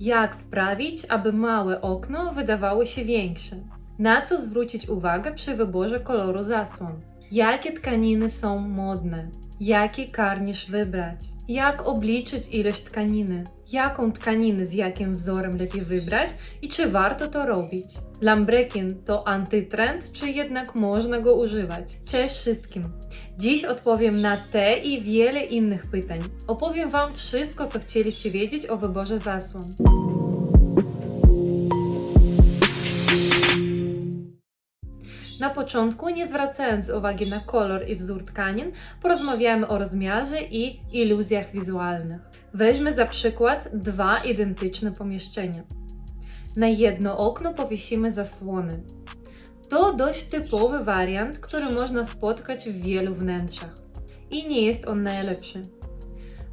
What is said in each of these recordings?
Jak sprawić, aby małe okno wydawało się większe? Na co zwrócić uwagę przy wyborze koloru zasłon? Jakie tkaniny są modne? Jaki karnisz wybrać? Jak obliczyć ilość tkaniny? Jaką tkaninę z jakim wzorem lepiej wybrać i czy warto to robić? Lambrekin to antytrend, czy jednak można go używać? Cześć wszystkim! Dziś odpowiem na te i wiele innych pytań. Opowiem Wam wszystko, co chcieliście wiedzieć o wyborze zasłon. Na początku, nie zwracając uwagi na kolor i wzór tkanin, porozmawiamy o rozmiarze i iluzjach wizualnych. Weźmy za przykład dwa identyczne pomieszczenia. Na jedno okno powiesimy zasłony. To dość typowy wariant, który można spotkać w wielu wnętrzach. I nie jest on najlepszy.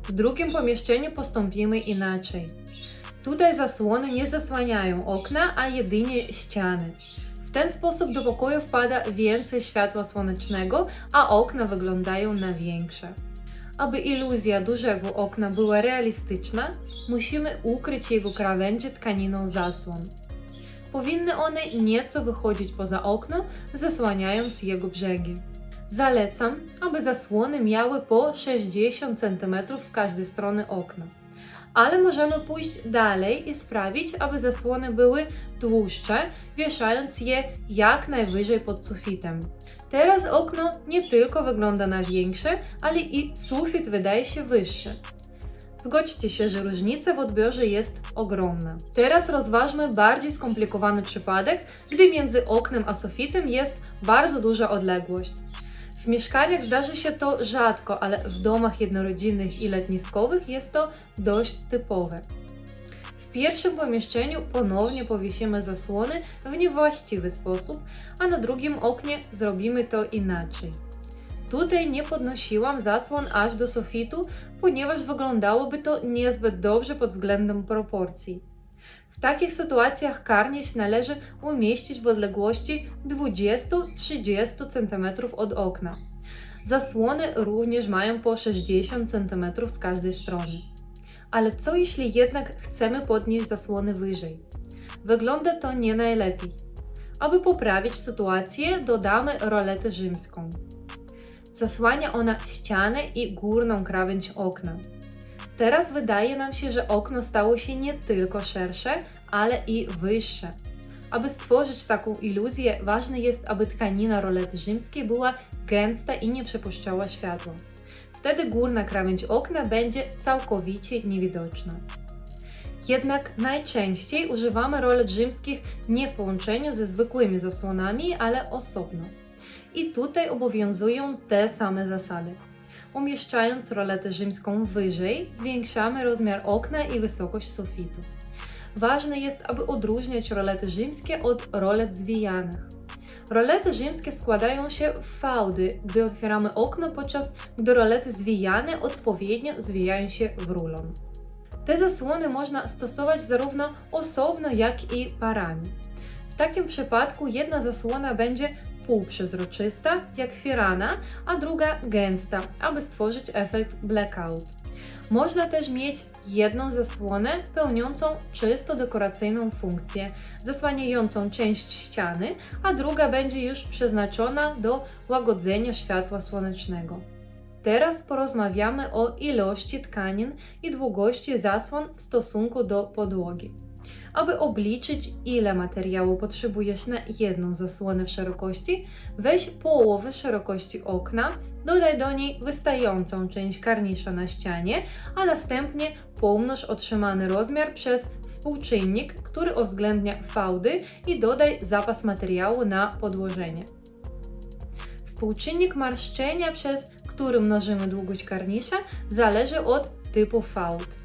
W drugim pomieszczeniu postąpimy inaczej. Tutaj zasłony nie zasłaniają okna, a jedynie ściany. W ten sposób do pokoju wpada więcej światła słonecznego, a okna wyglądają na większe. Aby iluzja dużego okna była realistyczna, musimy ukryć jego krawędzie tkaniną zasłon. Powinny one nieco wychodzić poza okno, zasłaniając jego brzegi. Zalecam, aby zasłony miały po 60 cm z każdej strony okna. Ale możemy pójść dalej i sprawić, aby zasłony były dłuższe, wieszając je jak najwyżej pod sufitem. Teraz okno nie tylko wygląda na większe, ale i sufit wydaje się wyższy. Zgodźcie się, że różnica w odbiorze jest ogromna. Teraz rozważmy bardziej skomplikowany przypadek, gdy między oknem a sufitem jest bardzo duża odległość. W mieszkaniach zdarzy się to rzadko, ale w domach jednorodzinnych i letniskowych jest to dość typowe. W pierwszym pomieszczeniu ponownie powiesimy zasłony w niewłaściwy sposób, a na drugim oknie zrobimy to inaczej. Tutaj nie podnosiłam zasłon aż do sufitu, ponieważ wyglądałoby to niezbyt dobrze pod względem proporcji. Takich sytuacjach karniś należy umieścić w odległości 20-30 cm od okna. Zasłony również mają po 60 cm z każdej strony. Ale co jeśli jednak chcemy podnieść zasłony wyżej? Wygląda to nie najlepiej. Aby poprawić sytuację, dodamy roletę rzymską. Zasłania ona ścianę i górną krawędź okna. Teraz wydaje nam się, że okno stało się nie tylko szersze, ale i wyższe. Aby stworzyć taką iluzję, ważne jest, aby tkanina rolety rzymskiej była gęsta i nie przepuszczała światła. Wtedy górna krawędź okna będzie całkowicie niewidoczna. Jednak najczęściej używamy rolet rzymskich nie w połączeniu ze zwykłymi zasłonami, ale osobno. I tutaj obowiązują te same zasady. Umieszczając roletę rzymską wyżej, zwiększamy rozmiar okna i wysokość sufitu. Ważne jest, aby odróżniać rolety rzymskie od rolet zwijanych. Rolety rzymskie składają się w fałdy, gdy otwieramy okno, podczas gdy rolety zwijane odpowiednio zwijają się w rulon. Te zasłony można stosować zarówno osobno, jak i parami. W takim przypadku jedna zasłona będzie półprzezroczysta, jak firana, a druga gęsta, aby stworzyć efekt blackout. Można też mieć jedną zasłonę pełniącą czysto dekoracyjną funkcję, zasłaniającą część ściany, a druga będzie już przeznaczona do łagodzenia światła słonecznego. Teraz porozmawiamy o ilości tkanin i długości zasłon w stosunku do podłogi. Aby obliczyć, ile materiału potrzebujesz na jedną zasłonę w szerokości, weź połowę szerokości okna, dodaj do niej wystającą część karnisza na ścianie, a następnie pomnóż otrzymany rozmiar przez współczynnik, który uwzględnia fałdy i dodaj zapas materiału na podłożenie. Współczynnik marszczenia, przez który mnożymy długość karnisza, zależy od typu fałd.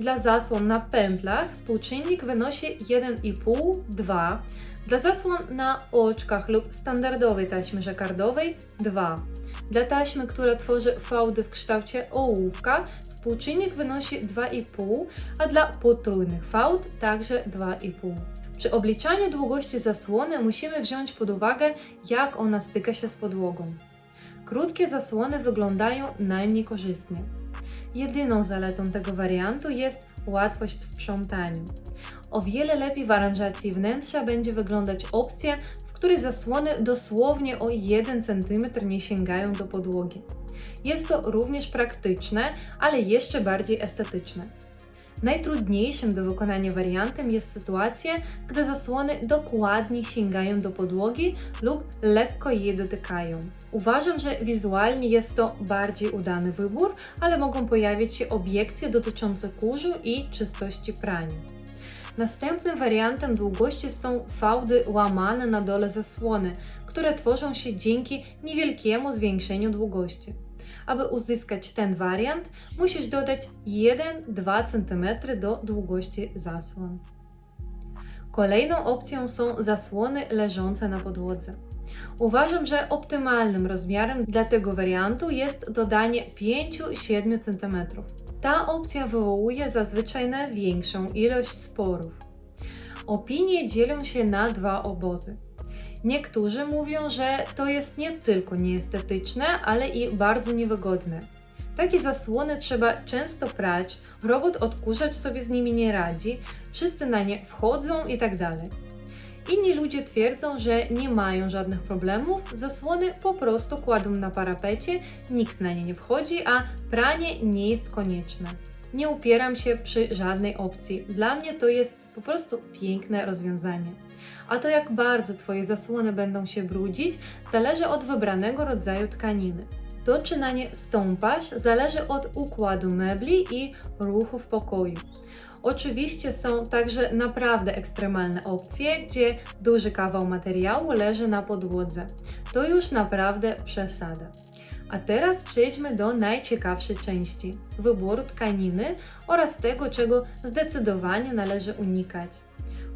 Dla zasłon na pętlach współczynnik wynosi 1,5-2, dla zasłon na oczkach lub standardowej taśmy żekardowej 2. Dla taśmy, która tworzy fałdy w kształcie ołówka, współczynnik wynosi 2,5, a dla potrójnych fałd także 2,5. Przy obliczaniu długości zasłony musimy wziąć pod uwagę, jak ona styka się z podłogą. Krótkie zasłony wyglądają najmniej korzystnie. Jedyną zaletą tego wariantu jest łatwość w sprzątaniu. O wiele lepiej w aranżacji wnętrza będzie wyglądać opcja, w której zasłony dosłownie o 1 cm nie sięgają do podłogi. Jest to również praktyczne, ale jeszcze bardziej estetyczne. Najtrudniejszym do wykonania wariantem jest sytuacja, gdy zasłony dokładnie sięgają do podłogi lub lekko jej dotykają. Uważam, że wizualnie jest to bardziej udany wybór, ale mogą pojawić się obiekcje dotyczące kurzu i czystości prania. Następnym wariantem długości są fałdy łamane na dole zasłony, które tworzą się dzięki niewielkiemu zwiększeniu długości. Aby uzyskać ten wariant, musisz dodać 1-2 cm do długości zasłon. Kolejną opcją są zasłony leżące na podłodze. Uważam, że optymalnym rozmiarem dla tego wariantu jest dodanie 5-7 cm. Ta opcja wywołuje zazwyczaj największą ilość sporów. Opinie dzielą się na dwa obozy. Niektórzy mówią, że to jest nie tylko nieestetyczne, ale i bardzo niewygodne. Takie zasłony trzeba często prać, robot odkurzacz sobie z nimi nie radzi, wszyscy na nie wchodzą itd. Inni ludzie twierdzą, że nie mają żadnych problemów, zasłony po prostu kładą na parapecie, nikt na nie nie wchodzi, a pranie nie jest konieczne. Nie upieram się przy żadnej opcji. Dla mnie to jest po prostu piękne rozwiązanie. A to jak bardzo Twoje zasłony będą się brudzić, zależy od wybranego rodzaju tkaniny. Czy na nie stąpasz, zależy od układu mebli i ruchu w pokoju. Oczywiście są także naprawdę ekstremalne opcje, gdzie duży kawał materiału leży na podłodze. To już naprawdę przesada. A teraz przejdźmy do najciekawszej części wyboru tkaniny oraz tego, czego zdecydowanie należy unikać.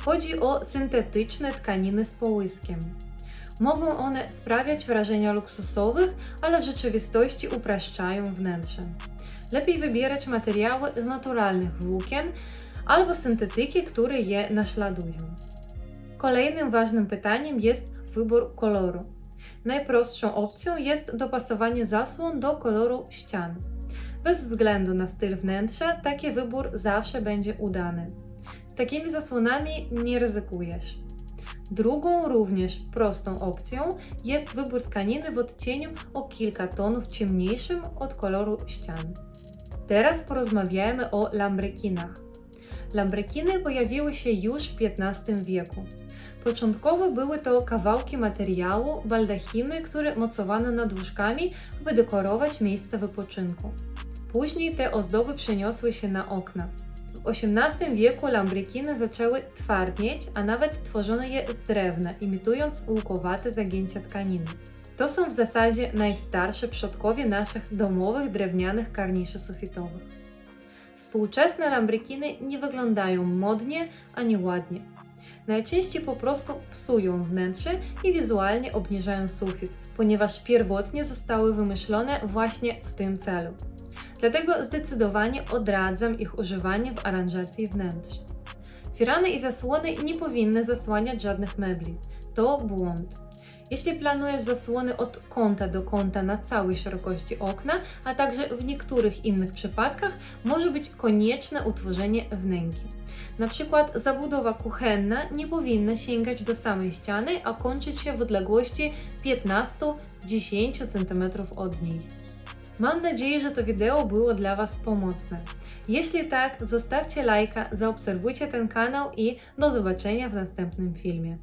Chodzi o syntetyczne tkaniny z połyskiem. Mogą one sprawiać wrażenia luksusowych, ale w rzeczywistości upraszczają wnętrze. Lepiej wybierać materiały z naturalnych włókien albo syntetyki, które je naśladują. Kolejnym ważnym pytaniem jest wybór koloru. Najprostszą opcją jest dopasowanie zasłon do koloru ścian. Bez względu na styl wnętrza, taki wybór zawsze będzie udany. Z takimi zasłonami nie ryzykujesz. Drugą, również prostą opcją jest wybór tkaniny w odcieniu o kilka tonów ciemniejszym od koloru ścian. Teraz porozmawiajmy o lambrekinach. Lambrekiny pojawiły się już w XV wieku. Początkowo były to kawałki materiału, baldachimy, które mocowano nad łóżkami, by dekorować miejsce wypoczynku. Później te ozdoby przeniosły się na okna. W XVIII wieku lambrekiny zaczęły twardnieć, a nawet tworzono je z drewna, imitując łukowate zagięcia tkaniny. To są w zasadzie najstarsze przodkowie naszych domowych drewnianych karniszy sufitowych. Współczesne lambrekiny nie wyglądają modnie ani ładnie. Najczęściej po prostu psują wnętrze i wizualnie obniżają sufit, ponieważ pierwotnie zostały wymyślone właśnie w tym celu. Dlatego zdecydowanie odradzam ich używanie w aranżacji wnętrz. Firany i zasłony nie powinny zasłaniać żadnych mebli. To błąd. Jeśli planujesz zasłony od kąta do kąta na całej szerokości okna, a także w niektórych innych przypadkach może być konieczne utworzenie wnęki. Na przykład zabudowa kuchenna nie powinna sięgać do samej ściany, a kończyć się w odległości 15-10 cm od niej. Mam nadzieję, że to wideo było dla Was pomocne. Jeśli tak, zostawcie lajka, zaobserwujcie ten kanał i do zobaczenia w następnym filmie.